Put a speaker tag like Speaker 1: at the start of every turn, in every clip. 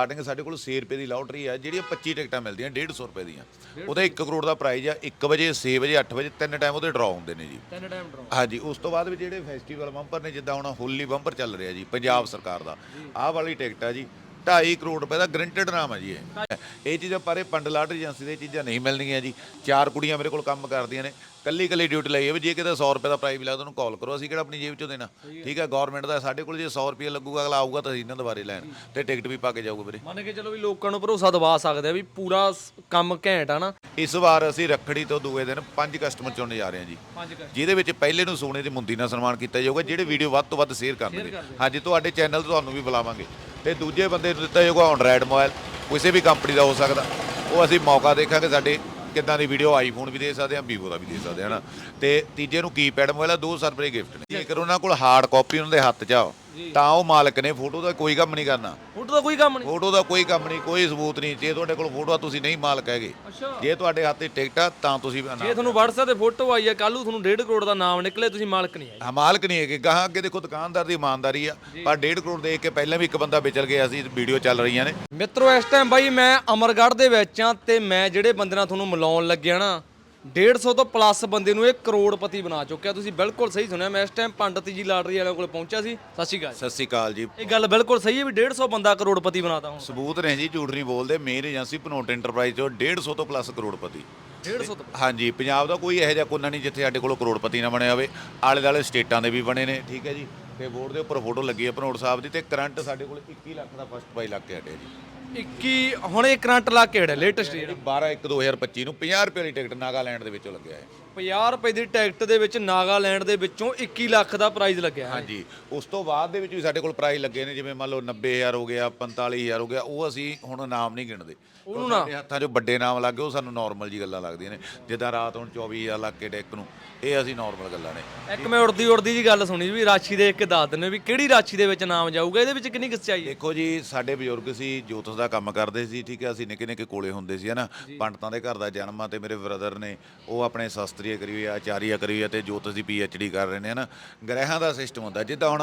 Speaker 1: Starting ਸਾਡੇ ਕੋਲ 100 ਰੁਪਏ ਦੀ ਲੋਟਰੀ ਆ ਜਿਹੜੀਆਂ 25 ਟਿਕਟਾਂ ਮਿਲਦੀਆਂ 150 ਰੁਪਏ ਦੀਆਂ। ਉਹਦਾ 1 ਕਰੋੜ ਦਾ ਪ੍ਰਾਈਜ਼ ਆ 1 ਵਜੇ 6 ਵਜੇ 8 ਵਜੇ ਤਿੰਨ ਟਾਈਮ ਉਹਦੇ ਡਰਾਅ ਹੁੰਦੇ ਨੇ ਜੀ।
Speaker 2: ਤਿੰਨ ਟਾਈਮ ਡਰਾਉ
Speaker 1: ਹਾਂਜੀ ਉਸ ਤੋਂ ਬਾਅਦ ਵੀ ਜਿਹੜੇ ਫੈਸਟੀਵਲ ਬੰਪਰ ਨੇ ਜਿੱਦਾਂ ਹੁਣ ਹੋਲੀ ਬੰਪਰ ਚੱਲ ਰਿਹਾ ਜੀ ਪੰਜਾਬ ਸਰਕਾਰ ਦਾ ਆਹ ਵਾਲੀ ਟਿਕਟ ਆ ਜੀ 2.5 ਕਰੋੜ ਰੁਪਏ ਦਾ ਗਰੰਟਡ ਨਾਮ ਹੈ ਜੀ ਇਹ। ਇਹ ਚੀਜ਼ਾਂ ਪਾਰੇ ਪੰਡ ਲਾਟਰੀ ਏਜੰਸੀ ਦੇ ਚੀਜ਼ਾਂ ਨਹੀਂ ਮਿਲਣਗੀਆਂ ਜੀ। ਚਾਰ ਕੁੜੀਆਂ ਮੇਰੇ ਕੋਲ ਕੰਮ ਕਰਦੀਆਂ ਨੇ ਕੱਲੀ ਕੱਲੀ ਡਿਊਟੀ ਲਈ ਹੈ ਵੀ ਜੇ ਕਿਤੇ 100 ਰੁਪਏ ਦਾ ਪ੍ਰਾਈਜ਼ ਵੀ ਲੱਗਦਾ ਉਹਨੂੰ ਕਾਲ ਕਰੋ ਅਸੀਂ ਕਿਹੜਾ ਆਪਣੀ ਜੇਬ ਚੋਂ ਦੇਣਾ? ਠੀਕ ਹੈ ਗਵਰਨਮੈਂਟ ਦਾ ਸਾਡੇ ਕੋਲ ਜੇ 100 ਰੁਪਏ ਲੱਗੂਗਾ ਅਗਲਾ ਆਊਗਾ ਤਾਂ ਅਸੀਂ ਇਹਨਾਂ ਦੁਬਾਰੇ ਲੈਣ ਤੇ ਟਿਕਟ ਵੀ ਪਾ ਕੇ ਜਾਊਗਾ ਵੀਰੇ।
Speaker 2: ਮੰਨ ਕੇ ਚਲੋ ਵੀ ਲੋਕਾਂ ਨੂੰ ਭਰੋਸਾ ਦਿਵਾ ਸਕਦੇ ਆ ਵੀ ਪੂਰਾ ਸ- ਕੰਮ ਘੈਂਟ ਆ ਨਾ।
Speaker 1: ਇਸ ਵਾਰ ਅਸੀਂ ਰੱਖੜੀ ਤੋਂ ਦੂਏ ਦਿਨ ਪੰਜ ਕਸਟਮਰ ਚੁਣਨ ਜਾ ਰਹੇ ਹਾਂ ਜੀ।
Speaker 2: ਪੰਜ ਕਰ
Speaker 1: ਜਿਹਦੇ ਵਿੱਚ ਪਹਿਲੇ ਨੂੰ ਸੋਨੇ ਦੀ ਮੁੰਦੀ ਨਾਲ ਸਨਮਾਨ ਕੀਤਾ ਜਾਊਗਾ ਜਿਹੜੇ ਵੀਡੀਓ ਵੱਧ ਤੋਂ ਵੱਧ ਸ਼ੇਅਰ ਕਰਨਗੇ ਹਾਂਜੀ ਤੁਹਾਡੇ ਚੈਨਲ ਤੋਂ ਤੁਹਾਨੂੰ ਵੀ ਬੁਲਾਵਾਂਗੇ। ਤੇ ਦੂਜੇ ਬੰਦੇ ਨੂੰ ਦਿੱਤਾ ਜਾਊਗਾ ਐਂਡਰਾਇਡ ਮੋਬਾਈਲ ਕਿਸੇ ਵੀ ਕੰਪਨੀ ਦਾ ਹੋ ਸਕਦਾ। ਉਹ ਅਸੀਂ ਮੌਕਾ ਦੇਖਾਂਗੇ ਸਾਡੇ ਕਿੱਦਾਂ ਦੀ ਵੀਡੀਓ ਆਈਫੋਨ ਵੀ ਦੇ ਸਕਦੇ ਹਾਂ ਵੀਵੋ ਦਾ ਵੀ ਦੇ ਸਕਦੇ ਹਾਂ ਨਾ ਤੇ ਤੀਜੇ ਨੂੰ ਕੀਪੈਡ ਮੋਬਾਈਲ ਆ ਦੋ ਸਰਪਰੇ ਗਿਫਟ ਨੇ। ਜੇਕਰ ਉਹਨਾਂ ਕੋਲ ਹਾਰਡ ਕਾਪੀ ਉਹਨਾਂ ਦੇ ਹੱਥ 'ਚ ਆ ਤਾਂ ਉਹ ਮਾਲਕ ਨੇ ਫੋਟੋ ਦਾ ਕੋਈ ਕੰਮ ਨਹੀਂ ਕਰਨਾ।
Speaker 2: ਫੋਟੋ ਦਾ ਕੋਈ ਕੰਮ ਨਹੀਂ।
Speaker 1: ਫੋਟੋ ਦਾ ਕੋਈ ਕੰਮ ਨਹੀਂ ਕੋਈ ਸਬੂਤ ਨਹੀਂ। ਜੇ ਤੁਹਾਡੇ ਕੋਲ ਫੋਟੋ ਆ ਤੁਸੀਂ ਨਹੀਂ ਮਾਲਕ ਹੈਗੇ।
Speaker 2: ਅੱਛਾ।
Speaker 1: ਜੇ ਤੁਹਾਡੇ ਹੱਥ 'ਚ ਟਿਕਟ ਆ ਤਾਂ ਤੁਸੀਂ
Speaker 2: ਜੇ ਤੁਹਾਨੂੰ WhatsApp ਤੇ ਫੋਟੋ ਆਈ ਆ ਕੱਲ ਨੂੰ ਤੁਹਾਨੂੰ 1.5 ਕਰੋੜ ਦਾ ਨਾਮ ਨਿਕਲੇ ਤੁਸੀਂ ਮਾਲਕ ਨਹੀਂ ਆਏ
Speaker 1: ਹਾਂ ਮਾਲਕ ਨਹੀਂ ਹੈਗੇ। ਗਾਹਾਂ ਅੱਗੇ ਦੇਖੋ ਦੁਕਾਨਦਾਰ ਦੀ ਇਮਾਨਦਾਰੀ ਆ। ਪਰ 1.5 ਕਰੋੜ ਦੇਖ ਕੇ ਪਹਿਲਾਂ ਵੀ ਇੱਕ ਬੰਦਾ ਵਿਚਲ ਗਿਆ ਸੀ ਵੀਡੀਓ ਚੱਲ ਰਹੀਆਂ ਨੇ।
Speaker 2: ਮਿੱਤਰੋ ਇਸ ਟਾਈਮ ਬਾਈ ਮੈਂ ਅਮਰਗੜ੍ਹ ਦੇ ਵਿੱਚ ਆ ਤੇ ਮੈਂ ਜਿਹੜੇ ਬੰਦੇ ਨਾਲ ਤੁਹਾਨੂੰ ਮਿਲਾਉਣ ਲੱਗਿਆ ਨਾ 150 ਤੋਂ ਪਲੱਸ ਬੰਦੇ ਨੂੰ ਇਹ ਕਰੋੜਪਤੀ ਬਣਾ ਚੁੱਕਿਆ। ਤੁਸੀਂ ਬਿਲਕੁਲ ਸਹੀ ਸੁਣਿਆ ਮੈਂ ਇਸ ਟਾਈਮ ਪੰਡਤ ਜੀ ਲਾਟਰੀ ਵਾਲਿਆਂ ਕੋਲ ਪਹੁੰਚਿਆ ਸੀ। ਸਤਿ ਸ਼੍ਰੀ ਅਕਾਲ
Speaker 1: ਸਤਿ ਸ੍ਰੀ ਅਕਾਲ ਜੀ।
Speaker 2: ਇਹ ਗੱਲ ਬਿਲਕੁਲ ਸਹੀ ਹੈ ਵੀ 150 ਬੰਦਾ ਕਰੋੜਪਤੀ ਬਣਾਤਾ ਹੁਣ।
Speaker 1: ਸਬੂਤ ਨੇ ਜੀ ਝੂਠ ਨਹੀਂ ਬੋਲਦੇ। ਮੇਨ ਏਜੰਸੀ ਪਨੋਟ ਇੰਟਰਪ੍ਰਾਈਜ਼ ਚੋਂ 150 ਤੋਂ ਪਲੱਸ ਕਰੋੜਪਤੀ।
Speaker 2: 150 ਤੋਂ
Speaker 1: ਹਾਂਜੀ ਪੰਜਾਬ ਦਾ ਕੋਈ ਇਹੋ ਜਿਹਾ ਕੋਨਾ ਨਹੀਂ ਜਿੱਥੇ ਸਾਡੇ ਕੋਲ ਕਰੋੜਪਤੀ ਨਾ ਬਣਿਆ ਹੋਵੇ। ਆਲੇ ਦਾਲੇ ਸਟੇਟਾਂ ਦੇ ਵੀ ਬਣੇ ਨੇ ਠੀਕ ਹੈ ਜੀ। ਤੇ ਬੋਰਡ ਦੇ ਉੱਪਰ ਫੋਟੋ ਲੱਗੀ ਹੈ ਪਨੋਟ ਸਾਹਿਬ ਦੀ ਤੇ ਕਰੰਟ ਸਾਡੇ ਕੋਲ 21 ਲੱਖ ਦਾ ਫਸਟ ਪ੍ਰਾਈਜ਼ ਲੱਗ ਕੇ ਹਟਿਆ ਜੀ।
Speaker 2: 21 ਹੁਣ ਇਹ ਕਰੰਟ ਲਾ ਕੇ ਹੜਿਆ ਲੇਟੈਸਟ ਜਿਹੜਾ
Speaker 1: 12 1 2025 ਨੂੰ 50 ਰੁਪਏ ਵਾਲੀ ਟਿਕਟ ਨਾਗਾਲੈਂਡ ਦੇ ਵਿੱਚੋਂ ਲੱਗਿਆ ਹੈ।
Speaker 2: 50 ਰੁਪਏ ਦੀ ਟਿਕਟ ਦੇ ਵਿੱਚ ਨਾਗਾਲੈਂਡ ਦੇ ਵਿੱਚੋਂ 21 ਲੱਖ ਦਾ ਪ੍ਰਾਈਜ਼ ਲੱਗਿਆ ਹੈ।
Speaker 1: ਹਾਂਜੀ ਉਸ ਤੋਂ ਬਾਅਦ ਦੇ ਵਿੱਚ ਵੀ ਸਾਡੇ ਕੋਲ ਪ੍ਰਾਈਜ਼ ਲੱਗੇ ਨੇ ਜਿਵੇਂ ਮੰਨ ਲਓ 90000 ਹੋ ਗਿਆ 45000 ਹੋ ਗਿਆ ਉਹ ਅਸੀਂ ਹੁਣ ਨਾਮ ਨਹੀਂ ਗਿਣਦੇ। ਉਹਨੂੰ ਨਾ। ਹੱਥਾਂ 'ਚੋਂ ਵੱਡੇ ਨਾਮ ਲੱਗ ਗਏ ਉਹ ਸਾਨੂੰ ਨਾਰਮਲ ਜੀ ਗੱਲਾਂ ਲੱਗਦੀਆਂ ਨੇ। ਜਿੱਦਾਂ ਰਾਤ ਹੁਣ 24000 ਲੱਗ ਕੇ ਡੈਕ ਨੂੰ ਇਹ ਅਸੀਂ ਨਾਰਮਲ ਗੱਲਾਂ ਨੇ।
Speaker 2: ਇੱਕ ਮੈਂ ਉੜਦੀ ਉੜਦੀ ਜੀ ਗੱਲ ਸੁਣੀ ਵੀ ਰਾਸ਼ੀ ਦੇਖ ਕੇ ਦੱਸ ਦਿੰਦੇ ਵੀ ਕਿਹੜੀ ਰਾਸ਼ੀ ਦੇ ਵਿੱਚ ਨਾਮ ਜਾਊਗਾ ਇਹਦੇ ਵਿੱਚ ਕਿੰਨੀ ਸੱਚਾਈ
Speaker 1: ਦੇਖੋ ਜੀ ਸਾਡੇ ਬਜ਼ੁਰਗ ਸੀ ਜੋਤਸ ਦਾ ਕੰਮ ਕਰਦੇ ਸੀ ਠੀਕ ਹੈ ਅਸੀਂ ਨਿੱਕੇ ਨਿੱਕੇ ਕੋਲੇ ਹੁੰਦੇ ਸੀ ਹਨਾ। ਪੰਡਤਾਂ ਦੇ ਘਰ ਦਾ ਜਨਮ ਆ ਤੇ ਮੇਰੇ ਬ੍ਰਦਰ ਨੇ ਉਹ ਆਪਣੇ ਸ਼ਾਸਤਰੀය ਕਰੀ ਹੋਈ ਆ ਆਚਾਰੀਆ ਕਰੀ ਹੋਈ ਆ ਤੇ ਜੋਤਸ ਦੀ ਪੀ ਐਚ ਡੀ ਕਰ ਰਹੇ ਨੇ ਹਨਾ? ਗ੍ਰਹਿਾਂ ਦਾ ਸਿਸਟਮ ਹੁੰਦਾ ਜਿੱਦਾਂ ਹੁਣ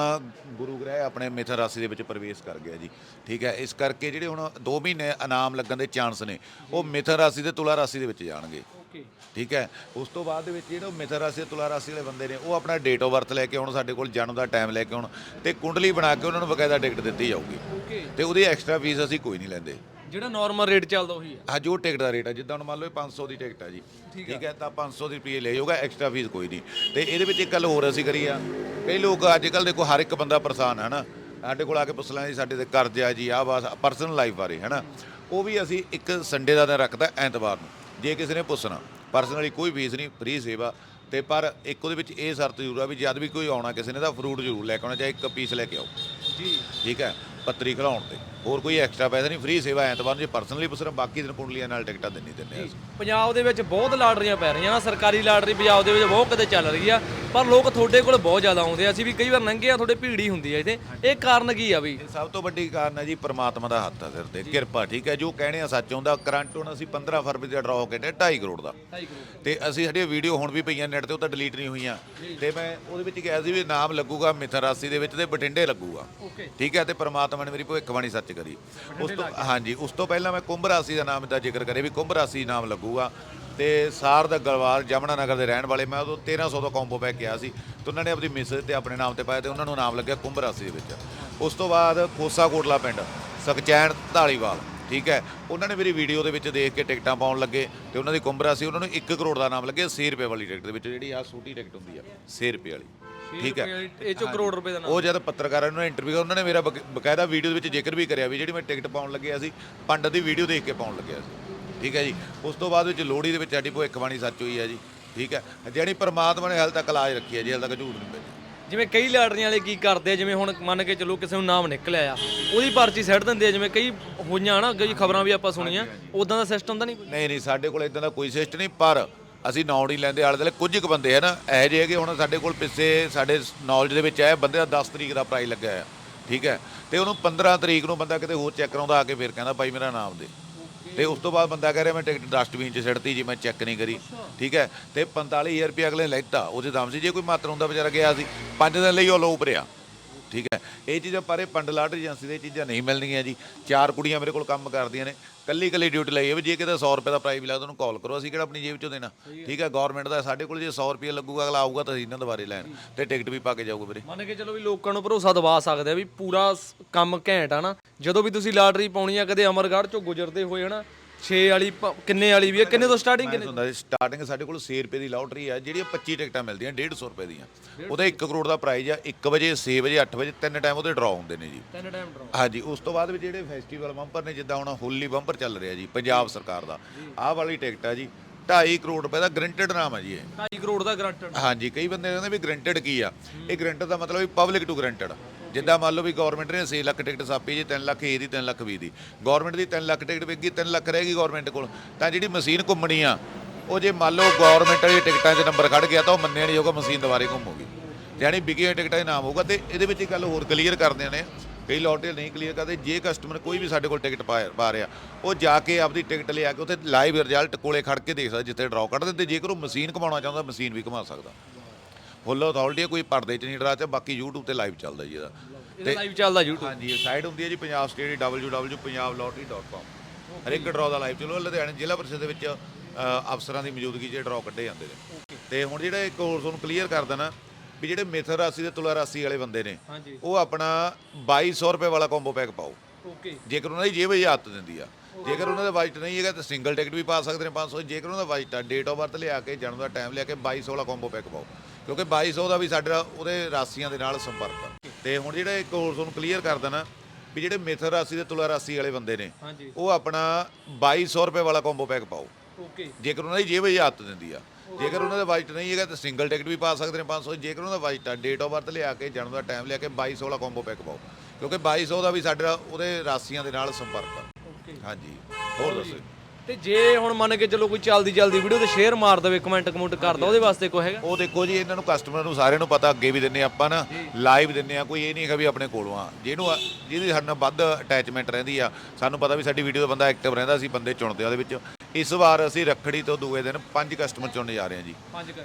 Speaker 1: ਗੁਰੂ ਗ੍ਰਹਿ ਆਪਣੇ ਮਿਥਨ ਰਾਸ਼ੀ ਦੇ ਵਿੱਚ ਪ੍ਰਵੇਸ਼ ਕਰ ਗਿਆ ਜੀ ਠੀਕ ਹੈ? ਇਸ ਕਰਕੇ ਜਿਹੜੇ ਹੁਣ 2 ਮਹੀਨੇ ਇਨਾਮ ਲੱਗਣ ਦੇ ਚਾਂਸ ਨੇ ਉਹ ਮਿਥਨ ਰਾਸ਼ੀ ਤੇ ਤੁਲਾ ਰਾਸ਼ੀ ਦੇ ਵਿੱਚ ਜਾਣਗੇ। ਠੀਕ ਹੈ? ਉਸ ਤੋਂ ਬਾਅਦ ਦੇ ਵਿੱਚ ਜਿਹੜੇ ਮਿਥਨ ਰਾਸ਼ੀ ਤੇ ਤੁਲਾ ਰਾਸ਼ੀ ਵਾਲੇ ਬੰਦੇ ਨੇ ਉਹ ਆਪਣਾ ਡੇਟ ਆਫ ਬਰਥ ਲੈ ਕੇ ਆਉਣ ਸਾਡੇ ਕੋਲ ਜਨਮ ਦਾ ਟਾਈਮ ਲੈ ਕੇ ਆਉਣ ਤੇ ਕੁੰਡਲੀ ਬਣਾ ਕੇ ਉਹਨਾਂ ਨੂੰ ਬਕਾਇਦਾ ਟਿਕਟ ਦਿੱਤੀ ਜਾਊਗੀ। ਤੇ ਉਹਦੀ ਐਕਸਟਰਾ ਫੀਸ ਅਸੀਂ ਕੋਈ ਨਹੀਂ ਲੈਂਦੇ।
Speaker 2: ਜਿਹੜਾ ਨਾਰਮਲ ਰੇਟ ਚੱਲਦਾ ਉਹੀ ਹੈ
Speaker 1: ਹਾਂ ਜੋ ਟਿਕਟ ਦਾ ਰੇਟ ਹੈ ਜਿੱਦਾਂ ਹੁਣ ਮੰਨ ਲਓ ਇਹ 500 ਦੀ ਟਿਕਟ ਹੈ ਜੀ। ਠੀਕ ਹੈ ਤਾਂ 500 ਦੀ ਰੁਪਏ ਲੈ ਜਾਊਗਾ ਐਕਸਟਰਾ ਫੀਸ ਕੋਈ ਨਹੀਂ। ਤੇ ਇਹਦੇ ਵਿੱਚ ਇੱਕ ਗੱਲ ਹੋਰ ਅਸੀਂ ਕਰੀ ਆ। ਕਈ ਲੋਕ ਅੱਜ ਕੱਲ ਦੇਖੋ ਹਰ ਇੱਕ ਬੰਦਾ ਪਰੇਸ਼ਾਨ ਹੈ ਨਾ ਸਾਡੇ ਕੋਲ ਆ ਕੇ ਪੁੱਛ ਲੈਂਦੇ ਜੀ ਸਾਡੇ ਤੇ ਕਰਜ਼ਾ ਜੀ ਆਹ ਬਸ ਪਰਸਨਲ ਲਾਈਫ ਬਾਰੇ ਹੈ ਨਾ ਉਹ ਵੀ ਅਸੀਂ ਇੱਕ ਸੰਡੇ ਦਾ ਦਿਨ ਰੱਖਦਾ ਐਤਵਾਰ ਨੂੰ। ਜੇ ਕਿਸੇ ਨੇ ਪੁੱਛਣਾ ਪਰਸਨਲੀ ਕੋਈ ਫੀਸ ਨਹੀਂ ਫ੍ਰੀ ਸੇਵਾ। ਤੇ ਪਰ ਇੱਕ ਉਹਦੇ ਵਿੱਚ ਇਹ ਸ਼ਰਤ ਜ਼ਰੂਰ ਆ ਵੀ ਜਦ ਵੀ ਕੋਈ ਆਉਣਾ ਕਿਸੇ ਨੇ ਤਾਂ ਫਰੂਟ ਜ਼ਰੂਰ ਲੈ ਕੇ ਆਉਣਾ ਚਾਹੇ ਇੱਕ ਪੀਸ ਲੈ ਕੇ ਆਓ।
Speaker 2: ਜੀ।
Speaker 1: ਠੀਕ ਹੈ? ਪੱਤਰੀ ਖਿਲਾਉਣ ਤੇ। ਹੋਰ ਕੋਈ ਐਕਸਟਰਾ ਪੈਸਾ ਨਹੀਂ ਫ੍ਰੀ ਸੇਵਾ ਐਤਵਾਰ ਨੂੰ ਜੇ ਪਰਸਨਲੀ ਪੁੱਛਣਾ ਬਾਕੀ ਦਿਨ ਕੁੰਡਲੀਆਂ ਨਾਲ ਟਿਕਟਾਂ ਦਿੰਨੀ ਦਿੰਦੇ ਆ।
Speaker 2: ਪੰਜਾਬ ਦੇ ਵਿੱਚ ਬਹੁਤ ਲਾਟਰੀਆਂ ਪੈ ਰਹੀਆਂ ਨਾ ਸਰਕਾਰੀ ਲਾਟਰੀ ਪੰਜਾਬ ਦੇ ਵਿੱਚ ਬਹੁਤ ਕਿਤੇ ਚੱਲ ਰਹੀ ਆ ਪਰ ਲੋਕ ਤੁਹਾਡੇ ਕੋਲ ਬਹੁਤ ਜ਼ਿਆਦਾ ਆਉਂਦੇ ਆ। ਅਸੀਂ ਵੀ ਕਈ ਵਾਰ ਲੰਘੇ ਆ ਤੁਹਾਡੇ ਭੀੜ ਹੀ ਹੁੰਦੀ ਆ ਇੱਥੇ। ਇਹ ਕਾਰਨ ਕੀ ਆ
Speaker 1: ਇਹ ਸਭ ਤੋਂ ਵੱਡੀ ਕਾਰਨ ਹੈ ਜੀ ਪ੍ਰਮਾਤਮਾ ਦਾ ਹੱਥ ਆ ਸਿਰ ਤੇ। ਕਿਰਪਾ ਠੀਕ ਹੈ ਜੋ ਕਹਿਣੇ ਆ ਸੱਚ ਹੁੰਦਾ ਕਰੰਟ ਹੁਣ ਅਸੀਂ 15 ਫਰਵਰੀ ਦਾ ਡਰਾਅ ਕੇ 2.5 ਕਰੋੜ ਦਾ।
Speaker 2: 2.5 ਕਰੋੜ
Speaker 1: ਤੇ ਅਸੀਂ ਸਾਡੀਆਂ ਵੀਡੀਓ ਹੁਣ ਵੀ ਪਈਆਂ ਨੈਟ ਤੇ ਉਹ ਤਾਂ ਡਿਲੀਟ ਨਹੀਂ ਹੋਈਆਂ। ਤੇ ਮੈਂ ਉਹਦੇ ਵਿੱਚ ਕਿਹਾ ਸੀ ਵੀ ਨਾਮ ਲੱਗੂਗਾ ਮਿਥਨ ਰਾਸ਼ੀ ਦੇ ਵਿੱਚ ਤੇ ਬਠਿੰਡੇ ਲੱਗੂਗਾ। ਠੀਕ ਹੈ ਤੇ ਪ੍ਰਮਾਤਮਾ ਨੇ ਮੇਰੀ ਭਵਿੱਖਬਾਣੀ ਸੱਚ ਕਰੀ। ਉਸ ਤੋਂ ਹਾਂਜੀ ਉਸ ਤੋਂ ਪਹਿਲਾਂ ਮੈਂ ਕੁੰਭ ਰਾਸ਼ੀ ਦਾ ਨਾਮ ਦਾ ਜ਼ਿਕਰ ਕਰੇ ਵੀ ਕੁੰਭ ਰਾਸ਼ੀ ਨਾਮ ਲੱਗੂਗਾ। ਤੇ ਸਾਰ ਦਾ ਗਲਵਾਰ ਜਮਨਾ ਨਗਰ ਦੇ ਰਹਿਣ ਵਾਲੇ ਮੈਂ ਉਦੋਂ 1300 ਦਾ ਕੰਬੋ ਪੈਕ ਕਿਹਾ ਸੀ। ਤੇ ਉਹਨਾਂ ਨੇ ਆਪਣੀ ਮਿਸ ਤੇ ਆਪਣੇ ਨਾਮ ਤੇ ਪਾਇਆ ਤੇ ਉਹਨਾਂ ਨੂੰ ਨਾਮ ਲੱਗਿਆ ਕੁੰਭ ਰਾਸ਼ੀ ਦੇ ਵਿੱਚ। ਉਸ ਤੋਂ ਬਾਅਦ ਕੋਸਾ ਕੋਟਲਾ ਪਿੰਡ ਸਕਚੈਨ ਢਾਲੀਵਾਲ ਠੀਕ ਹੈ। ਉਹਨਾਂ ਨੇ ਮੇਰੀ ਵੀਡੀਓ ਦੇ ਵਿੱਚ ਦੇਖ ਕੇ ਟਿਕਟਾਂ ਪਾਉਣ ਲੱਗੇ ਤੇ ਉਹਨਾਂ ਦੀ ਕੁੰਭ ਰਾਸ਼ੀ ਉਹਨਾਂ ਨੂੰ 1 ਕਰੋੜ ਦਾ ਨਾਮ ਲੱਗਿਆ 100 ਰੁਪਏ ਵਾਲੀ ਟਿਕਟ ਦੇ ਵਿੱਚ ਜਿਹੜੀ ਆ ਛੋਟੀ ਟਿਕਟ ਹੁੰਦੀ ਆ 100 ਰੁਪਏ ਵਾਲੀ। ਠੀਕ ਹੈ।
Speaker 2: ਇਹ ਚੋਂ ਕਰੋੜ ਰੁਪਏ ਦਾ ਨਾਮ
Speaker 1: ਉਹ ਜਦ ਪੱਤਰਕਾਰਾਂ ਨੂੰ ਇੰਟਰਵਿਊ ਉਹਨਾਂ ਨੇ ਮੇਰਾ ਬਕ- ਬਕਾਇਦਾ ਵੀਡੀਓ ਦੇ ਵਿੱਚ ਜ਼ਿਕਰ ਵੀ ਕਰਿਆ ਵੀ ਜਿਹੜੀ ਮੈਂ ਟਿਕਟ ਪਾਉਣ ਲੱਗਿਆ ਸੀ ਪੰਡਤ ਦੀ ਵੀਡੀਓ ਦੇਖ ਕੇ ਪਾਉਣ ਲੱਗਿਆ ਸੀ। ਠੀਕ ਹੈ ਜੀ। ਉਸ ਤੋਂ ਬਾਅਦ ਵਿੱਚ ਲੋਹੜੀ ਦੇ ਵਿੱਚ ਸਾਡੀ ਭਵਿੱਖਬਾਣੀ ਸੱਚ ਹੋਈ ਹੈ ਜੀ। ਠੀਕ ਹੈ। ਜਿਹੜੀ ਪ੍ਰਮਾਤਮਾ ਨੇ ਹਾਲੇ ਤੱਕ ਲਾਜ ਰੱਖੀ ਹੈ ਜੀ ਹਾਲੇ ਤੱਕ ਝੂਠ ਨਹੀਂ ਬੋਲਿਆ।
Speaker 2: ਜਿਵੇਂ ਕਈ ਲਾਟਰੀਆਂ ਵਾਲੇ ਕੀ ਕਰਦੇ ਆ ਜਿਵੇਂ ਹੁਣ ਮੰਨ ਕੇ ਚੱਲੋ ਕਿਸੇ ਨੂੰ ਨਾਮ ਨਿਕਲਿਆ ਆ ਉਹਦੀ ਪਰਚੀ ਸੱਟ ਦਿੰਦੇ ਆ ਜਿਵੇਂ ਕਈ ਹੋਈਆਂ ਨਾ ਕਈ ਖਬਰਾਂ ਵੀ ਆਪਾਂ ਸੁਣੀਆਂ ਉਦਾਂ ਦਾ ਸਿਸਟਮ ਤਾਂ ਨਹੀਂ ਕੋਈ?
Speaker 1: ਨਹੀਂ ਨਹੀਂ ਸਾਡੇ ਕੋਲ ਇਦਾਂ ਦਾ ਕੋਈ ਸਿਸਟਮ ਨਹੀਂ ਪਰ ਅਸੀਂ ਨੌੜ ਨਹੀਂ ਲੈਂਦੇ ਆਲੇ ਦੁਆਲੇ ਕੁਝ ਕੁ ਬੰਦੇ ਹੈ ਨਾ ਇਹੋ ਜਿਹੇ ਕਿ ਹੁਣ ਸਾਡੇ ਕੋਲ ਪਿੱਛੇ ਸਾਡੇ ਨੌਲੇਜ ਦੇ ਵਿੱਚ ਆਇਆ ਬੰਦੇ ਦਾ 10 ਤਰੀਕ ਦਾ ਪ੍ਰਾਈਜ਼ ਲੱਗਾ ਹੈ ਠੀਕ ਹੈ? ਤੇ ਉਹਨੂੰ 15 ਤਰੀਕ ਨੂੰ ਬੰਦਾ ਕਿਤੇ ਹੋਰ ਚੈੱਕ ਕਰਾਉਂਦਾ ਆ ਕੇ ਫਿਰ ਕਹਿੰਦਾ ਭਾਈ ਮੇਰਾ ਨਾਮ ਦੇ। ਤੇ ਉਸ ਤੋਂ ਬਾਅਦ ਬੰਦਾ ਕਹਿ ਰਿਹਾ ਮੈਂ ਟਿਕਟ ਡਸਟਬਿਨ 'ਚ ਸਿੱਟਤੀ ਜੀ ਮੈਂ ਚੈੱਕ ਨਹੀਂ ਕਰੀ। ਠੀਕ ਹੈ? ਤੇ 45000 ਰੁਪਏ ਅਗਲੇ ਲੈਤਾ। ਉਹਦੇ ਦਾਮ ਸੀ ਜੇ ਕੋਈ ਮਾਤਰ ਹੁੰਦਾ ਵਿਚਾਰਾ ਗਿਆ ਸੀ। ਪੰਜ ਦਿਨ ਲਈ ਉਹ ਲੋ ਭਰਿਆ ਠੀਕ ਹੈ? ਇਹ ਚੀਜ਼ਾਂ ਪਰ ਇਹ ਪੰਡ ਲਾਟਰੀ ਏਜੰਸੀ ਦੇ ਚੀਜ਼ਾਂ ਨਹੀਂ ਮਿਲਣਗੀਆਂ ਜੀ। ਚਾਰ ਕੁੜੀਆਂ ਮੇਰੇ ਕੋਲ ਕੰਮ ਕਰਦੀਆਂ ਨੇ। ਕੱਲੀ ਕੱਲੀ ਡਿਊਟੀ ਲਈ ਹੈ ਵੀ ਜੇ ਕਿਤੇ 100 ਰੁਪਏ ਦਾ ਪ੍ਰਾਈਜ਼ ਲੱਗਦਾ ਉਹਨੂੰ ਕਾਲ ਕਰੋ। ਅਸੀਂ ਕਿਹੜਾ ਆਪਣੀ ਜੇਬ ਚੋਂ ਦੇਣਾ? ਠੀਕ ਹੈ? ਗਵਰਨਮੈਂਟ ਦਾ ਸਾਡੇ ਕੋਲ ਜੇ 100 ਰੁਪਏ ਲੱਗੂਗਾ ਅਗਲਾ ਆਊਗਾ ਤਾਂ ਅਸੀਂ ਇਹਨਾਂ ਦੁਬਾਰੇ ਲੈਣ। ਤੇ ਟਿਕਟ ਵੀ ਪਾ ਕੇ ਜਾਊਗਾ ਵੀਰੇ।
Speaker 2: ਮੰਨ ਕੇ ਚਲੋ ਵੀ ਲੋਕਾਂ ਨੂੰ ਭਰੋਸਾ ਦਿਵਾ ਸਕਦੇ ਆ ਵੀ ਪੂਰਾ ਕੰਮ ਘੈਂਟ ਆ ਨਾ। ਜਦੋਂ ਵੀ ਤੁਸੀਂ ਲਾਟਰੀ ਪਾਉਣੀ ਆ ਕਦੇ ਅਮਰਗੜ੍ਹ ਚੋਂ ਗੁਜ਼ਰਦੇ ਹੋਏ ਹਨਾ? 6 ਵਾਲੀ ਪ- ਕਿੰਨੇ ਵਾਲੀ ਵੀ ਆ? ਕਿੰਨੇ ਤੋਂ ਸਟਾਰਟਿੰਗ ਕਿੰਨੇ?
Speaker 1: ਹੁੰਦਾ ਸਟਾਰਟਿੰਗ ਸਾਡੇ ਕੋਲ 6 ਰੁਪਏ ਦੀ ਲਾਟਰੀ ਹੈ ਜਿਹੜੀਆਂ 25 ਟਿਕਟਾਂ ਮਿਲਦੀਆਂ 150 ਰੁਪਏ ਦੀਆਂ। ਉਹਦਾ 1 ਕਰੋੜ ਦਾ ਪ੍ਰਾਈਜ਼ ਆ 1 ਵਜੇ 6 ਵਜੇ 8 ਵਜੇ ਤਿੰਨ ਟਾਈਮ ਉਹਦੇ ਡਰਾਅ ਹੁੰਦੇ ਨੇ ਜੀ।
Speaker 2: ਤਿੰਨ ਟਾਈਮ ਡਰਾਅ
Speaker 1: ਹਾਂਜੀ ਉਸ ਤੋਂ ਬਾਅਦ ਵੀ ਜਿਹੜੇ ਫੈਸਟੀਵਲ ਬੰਪਰ ਨੇ ਜਿੱਦਾਂ ਹੁਣ ਹੋਲੀ ਬੰਪਰ ਚੱਲ ਰਿਹਾ ਜੀ ਪੰਜਾਬ ਸਰਕਾਰ ਦਾ। ਆਹ ਵਾਲੀ ਟਿਕਟ ਆ ਜੀ 2.5 ਕਰੋੜ ਰੁਪਏ ਦਾ ਗਰੰਟਡ ਨਾਮ ਹੈ ਜੀ ਇਹ।
Speaker 2: 2.5 ਕਰੋੜ ਦਾ ਗਰੰਟਡ
Speaker 1: ਹਾਂਜੀ ਕਈ ਬੰਦੇ ਕਹਿੰਦੇ ਵੀ ਗਰੰਟਡ ਕੀ ਆ? ਇਹ ਗਰੰਟਡ ਦਾ ਮਤਲਬ ਵੀ ਪਬਲਿਕ ਟੂ ਗਰੰਟਡ ਜਿੱਦਾਂ ਮੰਨ ਲਓ ਵੀ ਗਵਰਨਮੈਂਟ ਨੇ 6 ਲੱਖ ਟਿਕਟ ਛਾਪੀ ਜੀ 3 ਲੱਖ ਏ ਦੀ 3 ਲੱਖ ਵੀ ਦੀ। ਗਵਰਨਮੈਂਟ ਦੀ 3 ਲੱਖ ਟਿਕਟ ਵਿਕੀ 3 ਲੱਖ ਰਹੇਗੀ ਗਵਰਨਮੈਂਟ ਕੋਲ। ਤਾਂ ਜਿਹੜੀ ਮਸ਼ੀਨ ਘੁੰਮਣੀ ਆ, ਉਹ ਜੇ ਮੰਨ ਲਓ ਗਵਰਨਮੈਂਟ ਵਾਲੀ ਟਿਕਟਾਂ 'ਚ ਨੰਬਰ ਖੜ ਗਿਆ ਤਾਂ ਉਹ ਮੰਨਿਆ ਨਹੀਂ ਜਾਊਗਾ ਮਸ਼ੀਨ ਦੁਬਾਰੇ ਘੁੰਮੂਗੀ। ਯਾਨੀ ਵਿਕੀਆਂ ਟਿਕਟਾਂ ਦੇ ਨਾਮ ਹੋਊਗਾ ਤੇ ਇਹਦੇ ਵਿੱਚ ਇੱਕ ਗੱਲ ਹੋਰ ਕਲੀਅਰ ਕਰਦੇ ਨੇ। ਕਈ ਲੋਟੇ ਨਹੀਂ ਕਲੀਅਰ ਕਰਦੇ, ਜੇ ਕਸਟਮਰ ਕੋਈ ਵੀ ਸਾਡੇ ਕੋਲ ਟਿਕਟ ਪਾ ਪਾ ਰਿਹਾ, ਉਹ ਜਾ ਕੇ ਆਪਦੀ ਟਿਕਟ ਲਿਆ ਕੇ ਉੱਥੇ ਲਾਈਵ ਰਿਜ਼ਲਟ ਕੋਲੇ ਖੜ ਕੇ ਦੇਖ ਸਕਦਾ, ਜਿੱਥੇ ਡਰਾਅ ਕੱਢ ਦਿੰਦੇ। ਜੇਕਰ ਉਹ ਮਸ਼ੀਨ ਘੁਮਾਉਣਾ ਚਾਹੁੰਦਾ, ਮਸ਼ੀਨ ਵੀ ਘੁਮਾ ਸਕਦਾ। ਫੁੱਲ ਅਥਾਰਟੀ ਕੋਈ ਪਰਦੇ 'ਚ ਨਹੀਂ ਡਰਾ ਚ ਬਾਕੀ YouTube ਤੇ ਲਾਈਵ ਚੱਲਦਾ ਜੀ ਇਹਦਾ।
Speaker 2: ਇਹਦਾ ਲਾਈਵ ਚੱਲਦਾ YouTube
Speaker 1: ਹਾਂਜੀ ਸਾਈਟ ਹੁੰਦੀ ਹੈ ਜੀ ਪੰਜਾਬ ਸਟੇਟ ਦੀ www.punjablottery.com ਹਰ ਇੱਕ ਡਰਾਅ ਦਾ ਲਾਈਵ ਚਲੋ ਲੁਧਿਆਣੇ ਜ਼ਿਲ੍ਹਾ ਪਰਿਸ਼ਦ ਦੇ ਵਿੱਚ ਅਫਸਰਾਂ ਦੀ ਮੌਜੂਦਗੀ 'ਚ ਡਰਾਅ ਕੱਢੇ ਜਾਂਦੇ ਨੇ। ਤੇ ਹੁਣ ਜਿਹੜਾ ਇੱਕ ਹੋਰ ਤੁਹਾਨੂੰ ਕਲੀਅਰ ਕਰ ਦੇਣਾ ਵੀ ਜਿਹੜੇ ਮਿਥਰ ਰਾਸ਼ੀ ਤੇ ਤੁਲਾ ਰਾਸ਼ੀ ਵਾਲੇ ਬੰਦੇ ਨੇ ਉਹ ਆਪਣਾ 2200 ਰੁਪਏ ਵਾਲਾ ਕੰਬੋ ਪੈਕ ਪਾਓ।
Speaker 2: ਓਕੇ
Speaker 1: ਜੇਕਰ ਉਹਨਾਂ ਦੀ ਜੇਬ ਇਜਾਜ਼ਤ ਦਿੰਦੀ ਆ। ਜੇਕਰ ਉਹਨਾਂ ਦਾ ਬਜਟ ਨਹੀਂ ਹੈਗਾ ਤਾਂ ਸਿੰਗਲ ਟਿਕਟ ਵੀ ਪਾ ਸਕਦੇ ਨੇ 500 ਜੇਕਰ ਉਹਨਾਂ ਦਾ ਬਜਟ ਆ ਡੇਟ ਆਫ ਬਰਥ ਲਿਆ ਕੇ ਜਨਮ ਦਾ ਟਾਈਮ ਲਿਆ ਕੇ 2200 ਵਾਲਾ ਕੰਬੋ ਪੈਕ ਪਾਓ। ਕਿਉਂਕਿ 2200 ਦਾ ਵੀ ਸਾਡਾ ਉਹਦੇ ਰਾਸ਼ੀਆਂ ਦੇ ਨਾਲ ਸੰਪਰਕ ਆ। ਤੇ ਹੁਣ ਜਿਹੜਾ ਇੱਕ ਹੋਰ ਤੁਹਾਨੂੰ ਕਲੀਅਰ ਕਰ ਦੇਣਾ ਵੀ ਜਿਹੜੇ ਮਿਥਰ ਰਾਸ਼ੀ ਤੇ ਤੁਲਾ ਰਾਸ਼ੀ ਵਾਲੇ ਬੰਦੇ ਨੇ
Speaker 2: ਹਾਂਜੀ।
Speaker 1: ਉਹ ਆਪਣਾ 2200 ਰੁਪਏ ਵਾਲਾ ਕੰਬੋ ਪੈਕ ਪਾਓ।
Speaker 2: ਓਕੇ।
Speaker 1: ਜੇਕਰ ਉਹਨਾਂ ਦੀ ਜੇਬ ਇਜਾਜ਼ਤ ਦਿੰਦੀ ਆ ਜੇਕਰ ਉਹਨਾਂ ਦਾ ਬਜਟ ਨਹੀਂ ਹੈਗਾ ਤਾਂ ਸਿੰਗਲ ਟਿਕਟ ਵੀ ਪਾ ਸਕਦੇ ਨੇ 500 ਜੇਕਰ ਉਹਨਾਂ ਦਾ ਬਜਟ ਆ ਡੇਟ ਆਫ ਬਰਥ ਲਿਆ ਕੇ ਜਨਮ ਦਾ ਟਾਈਮ ਲਿਆ ਕੇ 2200 ਵਾਲਾ ਕੰਬੋ ਪੈਕ ਪਾਓ। ਕਿਉਂਕਿ 2200 ਦਾ ਵੀ ਸਾਡਾ ਉਹਦੇ ਰਾਸ਼ੀਆਂ ਦੇ ਨਾਲ ਸੰਪਰਕ ਆ।
Speaker 2: ਓਕੇ।
Speaker 1: ਹਾਂਜੀ। ਹੋਰ ਦੱਸੋ
Speaker 2: ਤੇ ਜੇ ਹੁਣ ਮੰਨ ਕੇ ਚਲੋ ਕੋਈ ਚੱਲਦੀ ਚੱਲਦੀ ਵੀਡੀਓ ਤੇ ਸ਼ੇਅਰ ਮਾਰ ਦੇਵੇ ਕਮੈਂਟ ਕਮੈਂਟ ਕਰਦਾ ਉਹਦੇ ਵਾਸਤੇ ਕੋਈ ਹੈਗਾ?
Speaker 1: ਉਹ ਦੇਖੋ ਜੀ ਇਹਨਾਂ ਨੂੰ ਕਸਟਮਰ ਨੂੰ ਸਾਰਿਆਂ ਨੂੰ ਪਤਾ ਅੱਗੇ ਵੀ ਦਿੰਨੇ ਆਪਾਂ ਨਾ ਲਾਈਵ ਦਿੰਨੇ ਆ ਕੋਈ ਇਹ ਨਹੀਂ ਹੈਗਾ ਵੀ ਆਪਣੇ ਕੋਲੋਂ ਆ। ਜਿਹਨੂੰ ਜਿਹਦੀ ਸਾਡੇ ਨਾਲ ਵੱਧ ਅਟੈਚਮੈਂਟ ਰਹਿੰਦੀ ਆ ਸਾਨੂੰ ਪਤਾ ਵੀ ਸਾਡੀ ਵੀਡੀਓ ਦਾ ਬੰਦਾ ਐਕਟਿਵ ਰਹਿੰਦਾ ਅਸੀਂ ਬੰਦੇ ਚੁਣਦੇ ਆ ਉਹਦੇ ਵਿੱਚ। ਇਸ ਵਾਰ ਅਸੀਂ ਰੱਖੜੀ ਤੋਂ ਦੂਏ ਦਿਨ ਪੰਜ ਕਸਟਮਰ ਚੁਣਨ ਜਾ ਰਹੇ ਹਾਂ ਜੀ।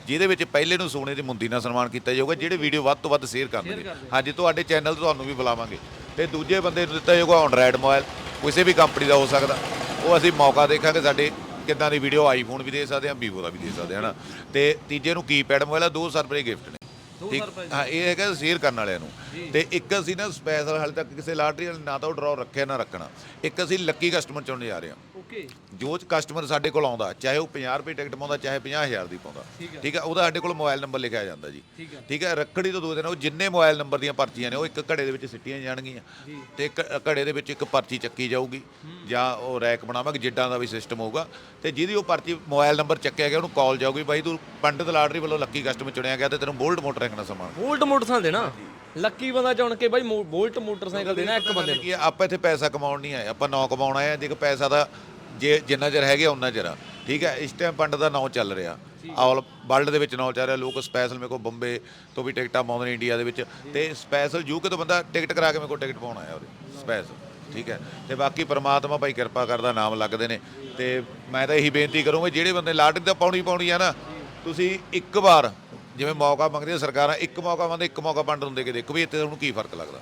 Speaker 1: ਜਿਹਦੇ ਵਿੱਚ ਪਹਿਲੇ ਨੂੰ ਸੋਨੇ ਦੀ ਮੁੰਦੀ ਨਾਲ ਸਨਮਾਨ ਕੀਤਾ ਜਾਊਗਾ ਜਿਹੜੇ ਵੀਡੀਓ ਵੱਧ ਤੋਂ ਵੱਧ ਸ਼ੇਅਰ ਕਰਦੇ ਨੇ। ਹਾਂਜੀ ਤੁਹਾਡੇ ਚੈਨਲ ਤੋਂ ਤੁਹਾਨੂੰ ਵੀ ਬੁਲਾਵਾਂਗੇ। ਤੇ ਦੂਜੇ ਬੰਦੇ ਨੂੰ ਦਿੱਤਾ ਜਾਊਗਾ ਐਂਡਰਾਇਡ ਮੋਬਾਈਲ ਕਿਸੇ ਵੀ ਕੰਪਨੀ ਦਾ ਹੋ ਸਕਦਾ। ਉਹ ਅਸੀਂ ਮੌਕਾ ਦੇਖਾਂਗੇ ਸਾਡੇ ਕਿੱਦਾਂ ਦੀ ਵੀਡੀਓ ਆਈਫੋਨ ਵੀ ਦੇ ਸਕਦੇ ਹਾਂ ਵੀਵੋ ਦਾ ਵੀ ਦੇ ਸਕਦੇ ਹਾਂ ਨਾ ਤੇ ਤੀਜੇ ਨੂੰ ਕੀਪੈਡ ਮੋਬਾਈਲ ਆ 2 ਰੁਪਏ ਗਿਫਟ ਨੇ। ਠੀਕ? ਹਾਂ ਇਹ ਹੈਗਾ ਸ਼ੇਅਰ ਕਰਨ ਵਾਲਿਆਂ ਨੂੰ। ਤੇ ਇੱਕ ਅਸੀਂ ਨਾ ਸਪੈਸ਼ਲ ਹਾਲੇ ਤੱਕ ਕਿਸੇ ਲਾਟਰੀ ਵਾਲੇ ਨਾ ਤਾਂ ਉਹ ਡਰਾਅ ਰੱਖਿਆ ਨਾ ਰੱਖਣਾ। ਇੱਕ ਅਸੀਂ ਲੱਕੀ ਕਸਟਮਰ ਚੁਣਨ ਜਾ ਰਹੇ ਹਾਂ।
Speaker 2: ਓਕੇ।
Speaker 1: ਜੋ ਕਸਟਮਰ ਸਾਡੇ ਕੋਲ ਆਉਂਦਾ ਚਾਹੇ ਉਹ 50 ਰੁਪਏ ਟਿਕਟ ਪਾਉਂਦਾ ਚਾਹੇ 50000 ਦੀ ਪਾਉਂਦਾ। ਠੀਕ ਹੈ। ਉਹਦਾ ਸਾਡੇ ਕੋਲ ਮੋਬਾਈਲ ਨੰਬਰ ਲਿਖਿਆ ਜਾਂਦਾ ਜੀ।
Speaker 2: ਠੀਕ ਹੈ।
Speaker 1: ਠੀਕ ਹੈ ਰੱਖੜੀ ਤੋਂ ਦੋ ਦਿਨ ਉਹ ਜਿੰਨੇ ਮੋਬਾਈਲ ਨੰਬਰ ਦੀਆਂ ਪਰਚੀਆਂ ਨੇ ਉਹ ਇੱਕ ਘੜੇ ਦੇ ਵਿੱਚ ਸਿੱਟੀਆਂ ਜਾਣਗੀਆਂ। ਤੇ ਇੱਕ ਘੜੇ ਦੇ ਵਿੱਚ ਇੱਕ ਪਰਚੀ ਚੱਕੀ ਜਾਊਗੀ ਜਾਂ ਉਹ ਰੈਕ ਬਣਾਵਾਂਗੇ ਜਿੱਦਾਂ ਦਾ ਵੀ ਸਿਸਟਮ ਹੋਊਗਾ। ਤੇ ਜਿਹਦੀ ਉਹ ਪਰਚੀ ਮੋਬਾਈਲ ਨੰਬਰ ਚੱਕਿਆ ਗਿਆ ਉਹਨੂੰ ਕਾਲ ਜਾਊਗੀ ਬਾਈ ਤੂੰ ਪੰਡਿਤ ਲਾਟਰੀ ਵੱਲੋਂ ਲੱਕੀ ਕਸਟਮਰ ਚੁਣਿਆ ਗਿਆ ਤੇ ਤੈਨੂੰ ਬੋਲਟ ਮੋਟਰਸਾਈਕਲ ਦਾ ਸਮਾਨ
Speaker 2: ਬੋਲਟ ਮੋਟਰਸਾਈਕਲ ਦੇਣਾ? ਲੱਕੀ ਬੰਦਾ ਚੁਣ ਕੇ ਬਾਈ ਮੋ- ਬੋਲਟ ਮੋਟਰਸਾਈਕਲ ਦੇਣਾ ਇੱਕ ਬੰਦੇ ਨੂੰ?
Speaker 1: ਕੀ ਆ, ਆਪਾਂ ਇੱਥੇ ਪੈਸਾ ਕਮਾਉਣ ਨਹੀਂ ਆਏ ਆਪਾਂ ਨੌ ਕਮਾਉਣ ਆਏ ਆ। ਜੇ ਪੈਸਾ ਦਾ ਜੇ ਜਿੰਨਾ ਚਿਰ ਹੈਗੇ ਉਹਨਾਂ ਚਿਰ ਆ। ਠੀਕ ਹੈ ਇਸ ਟਾਈਮ ਪੰਡ ਦਾ ਨਾਂ ਚੱਲ ਰਿਹਾ। ਆਲ ਵਰਲਡ ਦੇ ਵਿੱਚ ਨਾਂ ਚੱਲ ਰਿਹਾ। ਲੋਕ ਸਪੈਸ਼ਲ ਮੇਰੇ ਕੋਲ ਬੰਬੇ ਤੋਂ ਵੀ ਟਿਕਟਾਂ ਪਾਉਂਦੇ ਨੇ ਇੰਡੀਆ ਦੇ ਵਿੱਚ। ਤੇ ਸਪੈਸ਼ਲ ਯੂਕੇ ਤੋਂ ਬੰਦਾ ਟਿਕਟ ਕਰਾ ਕੇ ਮੇਰੇ ਕੋਲ ਟਿਕਟ ਪਾਉਣ ਆਇਆ ਉਹਦੇ ਸਪੈਸ਼ਲ ਠੀਕ ਹੈ। ਤੇ ਬਾਕੀ ਪ੍ਰਮਾਤਮਾ ਭਾਈ ਕਿਰਪਾ ਕਰਦਾ ਨਾਮ ਲੱਗਦੇ ਨੇ। ਤੇ ਮੈਂ ਤਾਂ ਇਹੀ ਬੇਨਤੀ ਕਰੂੰਗਾ ਜਿਹੜੇ ਬੰਦੇ ਲਾਟਰੀ ਦਾ ਪਾਉਣੀ ਪਾਉਣੀ ਆ ਨਾ ਤੁਸੀਂ ਇੱਕ ਵਾਰ ਜਿਵੇਂ ਮੌਕਾ ਮੰਗਦੇ ਸਰਕਾਰਾਂ ਇੱਕ ਮੌਕਾ ਮੰਗਦੇ ਇੱਕ ਮੌਕਾ ਪੰਡ ਹੁੰਦੇ ਕਿ ਦੇਖੋ ਵੀ ਇੱਥੇ ਤੁਹਾਨੂੰ ਕੀ ਫ਼ਰਕ ਲੱਗਦਾ?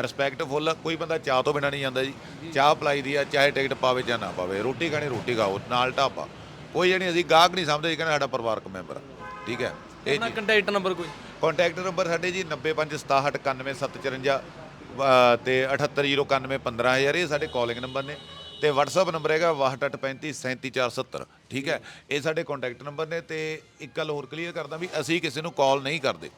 Speaker 1: ਰਿਸਪੈਕਟਫੁੱਲ ਕੋਈ ਬੰਦਾ ਚਾਹ ਤੋਂ ਬਿਨਾ ਨਹੀਂ ਜਾਂਦਾ ਜੀ। ਚਾਹ ਪਲਾਈ ਦੀ ਆ ਚਾਹੇ ਟਿਕਟ ਪਾਵੇ ਜਾਂ ਨਾ ਪਾਵੇ। ਰੋਟੀ ਖਾਣੀ ਰੋਟੀ ਖਾਓ ਨਾਲ ਢਾਬਾ। ਕੋਈ ਜਣੀ ਅਸੀਂ ਗਾਹਕ ਨਹੀਂ ਸਮਝਦੇ ਜੀ ਕਹਿੰਦਾ ਸਾਡਾ ਪਰਿਵਾਰਕ ਮੈਂਬਰ ਆ। ਠੀਕ ਹੈ? ਇਹ
Speaker 2: ਆਪਣਾ ਕੰਟੈਕਟ ਨੰਬਰ ਕੋਈ?
Speaker 1: ਕੰਟੈਕਟ ਨੰਬਰ ਸਾਡੇ ਜੀ 9567691754 ਅ, ਤੇ 7809915000 ਇਹ ਸਾਡੇ ਕਾਲਿੰਗ ਨੰਬਰ ਨੇ। ਤੇ WhatsApp ਨੰਬਰ ਹੈਗਾ 6235377470 ਠੀਕ ਹੈ? ਇਹ ਸਾਡੇ ਕੰਟੈਕਟ ਨੰਬਰ ਨੇ ਤੇ ਇੱਕ ਗੱਲ ਹੋਰ ਕਲੀਅਰ ਕਰਦਾ ਵੀ ਅਸੀਂ ਕਿਸੇ ਨੂੰ ਕਾਲ ਨਹੀਂ ਕਰਦੇ।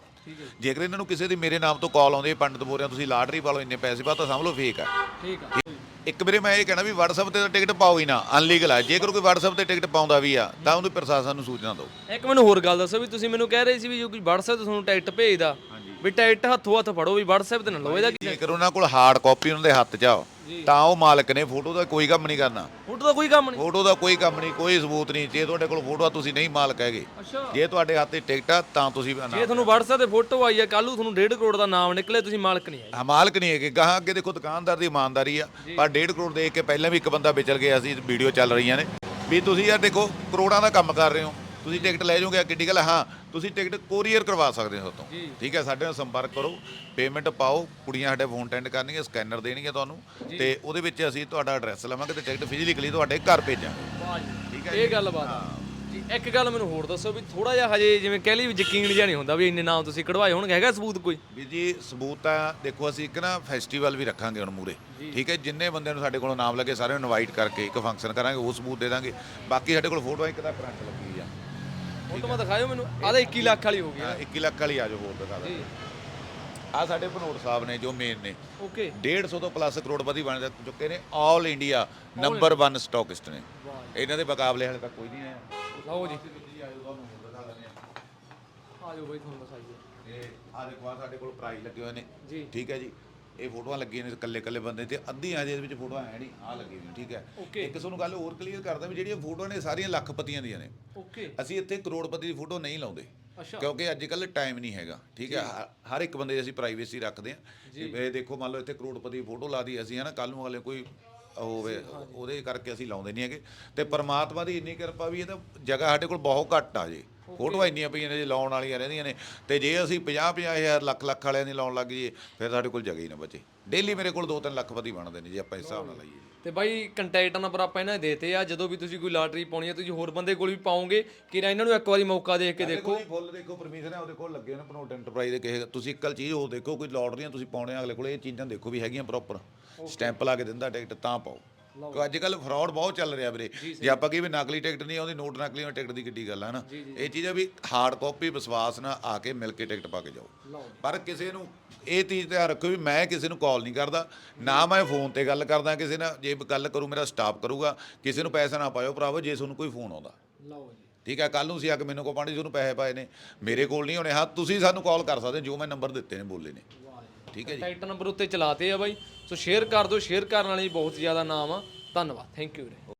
Speaker 1: ਜੇਕਰ ਇਹਨਾਂ ਨੂੰ ਕਿਸੇ ਦੀ ਮੇਰੇ ਨਾਮ ਤੋਂ ਕਾਲ ਆਉਂਦੀ ਹੈ ਪੰਡਤ ਬੋਲ ਰਿਹਾ ਤੁਸੀਂ ਲਾਟਰੀ ਪਾ ਲਓ ਇੰਨੇ ਪੈਸੇ ਪਾ ਤਾਂ ਸਮਝ ਲਓ ਫੇਕ ਆ।
Speaker 2: ਠੀਕ ਆ।
Speaker 1: ਇੱਕ ਵੀਰੇ ਮੈਂ ਇਹ ਕਹਿਣਾ ਵੀ WhatsApp ਤੇ ਤਾਂ ਟਿਕਟ ਪਾਓ ਹੀ ਨਾ ਅਨਲੀਗਲ ਆ। ਜੇਕਰ ਕੋਈ WhatsApp ਤੇ ਟਿਕਟ ਪਾਉਂਦਾ ਵੀ ਆ ਤਾਂ ਉਹਨੂੰ ਪ੍ਰਸ਼ਾਸਨ ਨੂੰ ਸੂਚਨਾ ਦਿਓ।
Speaker 2: ਇੱਕ ਮੈਨੂੰ ਹੋਰ ਗੱਲ ਦੱਸੋ ਵੀ ਤੁਸੀਂ ਮੈਨੂੰ ਕਹਿ ਰਹੇ ਸੀ ਵੀ ਜੋ ਕੋਈ WhatsApp ਤੇ ਤੁਹਾਨੂੰ ਟਿਕਟ ਭੇਜਦਾ ਵੀ ਟਿਕਟ ਹੱਥੋਂ ਹੱਥ ਫੜੋ ਵੀ WhatsApp ਤੇ ਨਾ ਲਓ ਇਹਦਾ ਕੀ
Speaker 1: ਜੇਕਰ ਉਹਨਾਂ ਕੋਲ ਹਾਰਡ ਕਾਪੀ ਉਹਨਾਂ ਦੇ ਹੱਥ 'ਚ ਆ ਤਾਂ ਉਹ ਮਾਲਕ ਨੇ ਫੋਟੋ ਦਾ ਕੋਈ ਕੰਮ ਨਹੀਂ ਕਰਨਾ।
Speaker 2: ਫੋਟੋ ਦਾ ਕੋਈ ਕੰਮ ਨਹੀਂ।
Speaker 1: ਫੋਟੋ ਦਾ ਕੋਈ ਕੰਮ ਨਹੀਂ ਕੋਈ ਸਬੂਤ ਨਹੀਂ। ਜੇ ਤੁਹਾਡੇ ਕੋਲ ਫੋਟੋ ਆ ਤੁਸੀਂ ਨਹੀਂ ਮਾਲਕ ਹੈਗੇ।
Speaker 2: ਅੱਛਾ।
Speaker 1: ਜੇ ਤੁਹਾਡੇ ਹੱਥ 'ਤੇ ਟਿਕਟ ਆ ਤਾਂ ਤੁਸੀਂ
Speaker 2: ਜੇ
Speaker 1: ਨਾ
Speaker 2: ਤੁਹਾਨੂੰ WhatsApp ਤੇ ਫੋਟੋ ਆਈ ਆ ਕੱਲ ਨੂੰ ਤੁਹਾਨੂੰ 1.5 ਕਰੋੜ ਦਾ ਨਾਮ ਨਿਕਲੇ ਤੁਸੀਂ ਮਾਲਕ ਨਹੀਂ ਆਏ
Speaker 1: ਮਾਲਕ ਨਹੀਂ ਹੈਗੇ। ਗਾਹਾਂ ਅੱਗੇ ਦੇਖੋ ਦੁਕਾਨਦਾਰ ਦੀ ਇਮਾਨਦਾਰੀ ਆ। ਪਰ 1.5 ਕਰੋੜ ਦੇਖ ਕੇ ਪਹਿਲਾਂ ਵੀ ਇੱਕ ਬੰਦਾ ਵਿਚਲ ਗਿਆ ਸੀ ਵੀਡੀਓ ਚੱਲ ਰਹੀਆਂ ਨੇ। ਵੀ ਤੁਸੀਂ ਯਾਰ ਦੇਖੋ ਕਰੋੜਾਂ ਦਾ ਕੰਮ ਕਰ ਰਹੇ ਹੋ। ਤੁਸੀਂ ਟਿਕਟ ਲੈ ਜਾਓਗੇ ਕਿੱਡੀ ਗੱਲ ਹੈ? ਤੁਸੀਂ ਟਿਕਟ ਕੋਰੀਅਰ ਕਰਵਾ ਸਕਦੇ ਹੋ ਤੋਂ। ਠੀਕ ਹੈ ਸਾਡੇ ਨਾਲ ਸੰਪਰਕ ਕਰੋ ਪੇਮੈਂਟ ਪਾਓ ਕੁੜੀਆਂ ਸਾਡੇ ਫੋਨ ਟੈਂਡ ਕਰਨਗੀਆਂ ਸਕੈਨਰ ਦੇਣਗੇ ਤੁਹਾਨੂੰ ਤੇ ਉਹਦੇ ਵਿੱਚ ਅਸੀਂ ਤੁਹਾਡਾ ਐਡਰੈਸ ਲਵਾਂਗੇ ਤੇ ਟਿਕਟ ਫਿਜ਼ੀਕਲੀ ਤੁਹਾਡੇ ਘਰ ਭੇਜਾਂਗੇ।
Speaker 2: ਵਾਹ ਜੀ
Speaker 1: ਠੀਕ ਹੈ
Speaker 2: ਇਹ ਗੱਲ ਬਾਤ ਆ। ਜੀ ਇੱਕ ਗੱਲ ਮੈਨੂੰ ਹੋਰ ਦੱਸੋ ਵੀ ਥੋੜਾ ਜਿਹਾ ਹਜੇ ਜਿਵੇਂ ਕਹਿ ਲਈ ਵੀ ਯਕੀਨ ਜਿਹਾ ਨਹੀਂ ਹੁੰਦਾ ਵੀ ਇੰਨੇ ਨਾਮ ਤੁਸੀਂ ਕਢਵਾਏ ਹੋਣਗੇ ਹੈਗਾ ਸਬੂਤ ਕੋਈ?
Speaker 1: ਵੀ ਜੀ ਸਬੂਤ ਤਾਂ ਦੇਖੋ ਅਸੀਂ ਇੱਕ ਨਾ ਫੈਸਟੀਵਲ ਵੀ ਰੱਖਾਂਗੇ ਹੁਣ ਮੂਰੇ ਠੀਕ ਹੈ ਜਿੰਨੇ ਬੰਦਿਆਂ ਨੂੰ ਸਾਡੇ ਕੋਲ ਨਾਮ ਲੱਗੇ ਸਾਰਿਆਂ ਨੂੰ ਇਨਵਾਈਟ ਕਰਕੇ ਇੱਕ ਫੰਕਸ਼ਨ ਕਰਾਂਗੇ ਉਹ ਸਬੂਤ ਦੇ ਦਾਂਗੇ। ਬਾਕੀ ਸਾਡੇ ਕੋਲ ਫੋਟੋਆਂ ਇੱਕ ਤਾਂ ਕਰੰਟ ਲੱਗੀ। ਆ
Speaker 2: ਫੋਟੋਆਂ ਦਿਖਾਇਓ ਮੈਨੂੰ। ਆਹ ਤਾਂ 21 ਲੱਖ ਵਾਲੀ ਹੋ ਗਈ
Speaker 1: ਹਾਂ, 21 ਲੱਖ ਵਾਲੀ ਆ ਜਾਓ ਹੋਰ ਦਿਖਾ ਦਾਂ
Speaker 2: ਜੀ।
Speaker 1: ਆ ਸਾਡੇ ਭਨੋਟ ਸਾਹਿਬ ਨੇ ਜੋ ਮੇਨ ਨੇ।
Speaker 2: ਓਕੇ।
Speaker 1: 150 ਤੋਂ ਪਲੱਸ ਕਰੋੜਪਤੀ ਬਣ ਜਾ- ਚੁੱਕੇ ਨੇ ਆਲ ਇੰਡੀਆ ਨੰਬਰ 1 ਸਟਾਕਿਸਟ ਨੇ। ਇਹਨਾਂ ਦੇ ਮੁਕਾਬਲੇ ਹਾਲੇ ਤੱਕ ਕੋਈ ਨਹੀਂ ਆਇਆ।
Speaker 2: ਲਓ ਜੀ।
Speaker 1: ਜੀ ਆ
Speaker 2: ਜਾਓ ਬਈ ਤੁਹਾਨੂੰ ਦਿਖਾਈਏ।
Speaker 1: ਇਹ ਆ ਦੇਖੋ ਆ ਸਾਡੇ ਕੋਲ ਪ੍ਰਾਈਜ਼ ਲੱਗੇ ਹੋਏ ਨੇ।
Speaker 2: ਜੀ।
Speaker 1: ਠੀਕ ਹੈ ਜੀ। ਇਹ ਫੋਟੋਆਂ ਲੱਗੀਆਂ ਨੇ ਇਕੱਲੇ ਇਕੱਲੇ ਬੰਦੇ ਤੇ ਅੱਧੀਆਂ ਇਹਦੇ ਵਿੱਚ ਫੋਟੋਆਂ ਹੈ ਨਹੀਂ ਆ ਲੱਗੀ ਹੋਈ ਠੀਕ ਹੈ. ਇੱਕ ਤੁਹਾਨੂੰ ਗੱਲ ਹੋਰ ਕਲੀਅਰ ਕਰਦਾ ਵੀ ਜਿਹੜੀਆਂ ਫੋਟੋਆਂ ਨੇ ਸਾਰੀਆਂ ਲੱਖਪਤੀਆਂ ਦੀਆਂ ਨੇ।
Speaker 2: ਓਕੇ
Speaker 1: ਅਸੀਂ ਇੱਥੇ ਕਰੋੜਪਤੀ ਦੀ ਫੋਟੋ ਨਹੀਂ ਲਾਉਂਦੇ
Speaker 2: ਅੱਛਾ।
Speaker 1: ਕਿਉਂਕਿ ਅੱਜ ਕੱਲ ਟਾਈਮ ਨਹੀਂ ਹੈਗਾ ਠੀਕ ਹੈ। ਹ- ਹਰ ਇੱਕ ਬੰਦੇ ਦੀ ਅਸੀਂ ਪ੍ਰਾਈਵੇਸੀ ਰੱਖਦੇ ਹਾਂ। ਇਹ ਦੇਖੋ ਮੰਨ ਲਓ ਇੱਥੇ ਕਰੋੜਪਤੀ ਦੀ ਫੋਟੋ ਲਾ ਦੀ ਅਸੀਂ ਹਨਾ ਕੱਲ ਨੂੰ ਅਗਲੇ ਕੋਈ ਹੋਵੇ ਉਹਦੇ ਕਰਕੇ ਅਸੀਂ ਲਾਉਂਦੇ ਨਹੀਂ ਹੈਗੇ। ਤੇ ਪਰਮਾਤਮਾ ਦੀ ਇੰਨੀ ਕਿਰਪਾ ਵੀ ਇਹ ਤਾਂ ਜਗ੍ਹਾ ਸਾਡੇ ਕੋਲ ਬਹੁਤ ਘੱਟ ਆ ਜੀ। ਫੋਟੋਆਂ ਇੰਨੀਆਂ ਪਈਆਂ ਨੇ ਜੀ ਲਾਉਣ ਵਾਲੀਆਂ ਰਹਿੰਦੀਆਂ ਨੇ। ਤੇ ਜੇ ਅਸੀਂ 50 50 ਹਜ਼ਾਰ ਲੱਖ ਲੱਖ ਵਾਲਿਆਂ ਦੀ ਲਾਉਣ ਲੱਗ ਜਾਈਏ ਫਿਰ ਸਾਡੇ ਕੋਲ ਜਗ੍ਹਾ ਹੀ ਨਾ ਬਚੇ। ਡੇਲੀ ਮੇਰੇ ਕੋਲ 2-3 ਲੱਖ ਪਤੀ ਬਣਦੇ ਨੇ ਜੇ ਆਪਾਂ ਇਸ ਹਿਸਾਬ ਨਾਲ ਲਾਈਏ।
Speaker 2: ਤੇ ਬਾਈ ਕੰਟੈਕਟ ਨੰਬਰ ਆਪਾਂ ਇਹਨਾਂ ਦੇ ਦੇਤੇ ਆ ਜਦੋਂ ਵੀ ਤੁਸੀਂ ਕੋਈ ਲਾਟਰੀ ਪਾਉਣੀ ਹੈ ਤੁਸੀਂ ਹੋਰ ਬੰਦੇ ਕੋਲ ਵੀ ਪਾਓਗੇ। ਕਿ ਨਾ ਇਹਨਾਂ ਨੂੰ ਇੱਕ ਵਾਰੀ ਮੌਕਾ ਦੇਖ ਕੇ ਦੇਖੋ।
Speaker 1: ਫੁੱਲ ਦੇਖੋ ਪਰਮਿਸ਼ਨ ਹੈ ਉਹਦੇ ਕੋਲ ਲੱਗੇ ਨੇ ਪਨੋਟ ਐਂਟਰਪ੍ਰਾਈਜ਼ ਦੇ ਕਿਸੇ ਤੁਸੀਂ ਇੱਕਲ ਚੀਜ਼ ਉਹ ਦੇਖੋ ਕੋਈ ਲੋਟਰੀਆਂ ਤੁਸੀਂ ਪਾਉਣੇ ਆ ਅਗਲੇ ਕੋਲ ਇਹ ਚੀਜ਼ਾਂ ਦੇਖੋ ਵੀ ਹੈਗੀਆਂ ਪ੍ਰੋਪਰ ਸਟੈਂਪ ਲਾ ਕੇ ਦਿੰਦਾ ਟਿਕਟ ਤਾਂ ਪਾਓ। ਕਿਉਂ ਅੱਜ ਕੱਲ ਫਰਾਡ ਬਹੁਤ ਚੱਲ ਰਿਹਾ ਵੀਰੇ। ਜੇ ਆਪਾਂ ਕਹੀ ਵੀ ਨਕਲੀ ਟਿਕਟ ਨਹੀਂ ਆਉਂਦੀ ਨੋਟ ਨਕਲੀ ਹੋਣ ਟਿਕਟ ਦੀ ਕਿੱਡੀ ਗੱਲ ਹੈ ਨਾ। ਇਹ ਚੀਜ਼ ਆ ਵੀ ਹਾਰਡ ਕਾਪੀ ਵਿਸ਼ਵਾਸ ਨਾਲ ਆ ਕੇ ਮਿਲ ਕੇ ਟਿਕਟ ਪਾ ਕੇ ਜਾਓ। ਪਰ ਕਿਸੇ ਨੂੰ ਇਹ ਚੀਜ਼ ਧਿਆਨ ਰੱਖੋ ਵੀ ਮੈਂ ਕਿਸੇ ਨੂੰ ਕਾਲ ਨਹੀਂ ਕਰਦਾ ਨਾ ਮੈਂ ਫੋਨ ਤੇ ਗੱਲ ਕਰਦਾ ਕਿਸੇ ਨਾਲ। ਜੇ ਗੱਲ ਕਰੂ ਮੇਰਾ ਸਟਾਫ ਕਰੂਗਾ। ਕਿਸੇ ਨੂੰ ਪੈਸਾ ਨਾ ਪਾਇਓ ਭਰਾਵੋ ਜੇ ਤੁਹਾਨੂੰ ਕੋਈ ਫੋਨ ਆਉਂਦਾ।
Speaker 2: ਲਓ ਜੀ।
Speaker 1: ਠੀਕ ਹੈ ਕੱਲ ਨੂੰ ਸੀ ਆ ਕੇ ਮੈਨੂੰ ਕੋ ਪਾਣੀ ਤੁਹਾਨੂੰ ਪੈਸੇ ਪਾਏ ਨੇ। ਮੇਰੇ ਕੋਲ ਨਹੀਂ ਹੋਣੇ ਹਾਂ ਤੁਸੀਂ ਸਾਨੂੰ ਕਾਲ ਕਰ ਸਕਦੇ ਜੋ ਮੈਂ ਨੰਬਰ ਦਿੱਤੇ ਨੇ ਬੋਲੇ ਨੇ। ਠੀਕ ਹੈ ਜੀ।
Speaker 2: ਕੰਟੈਕਟ ਨੰਬਰ ਉੱਤੇ ਚਲਾਤੇ ਆ ਬਾਈ। ਸੋ ਸ਼ੇਅਰ ਕਰ ਦਿਓ, ਸ਼ੇਅਰ ਕਰਨ ਵਾਲੇ ਬਹੁਤ ਜ਼ਿਆਦਾ ਨਾਮ ਆ। ਧੰਨਵਾਦ। ਥੈਂਕ ਯੂ ਵੀਰੇ।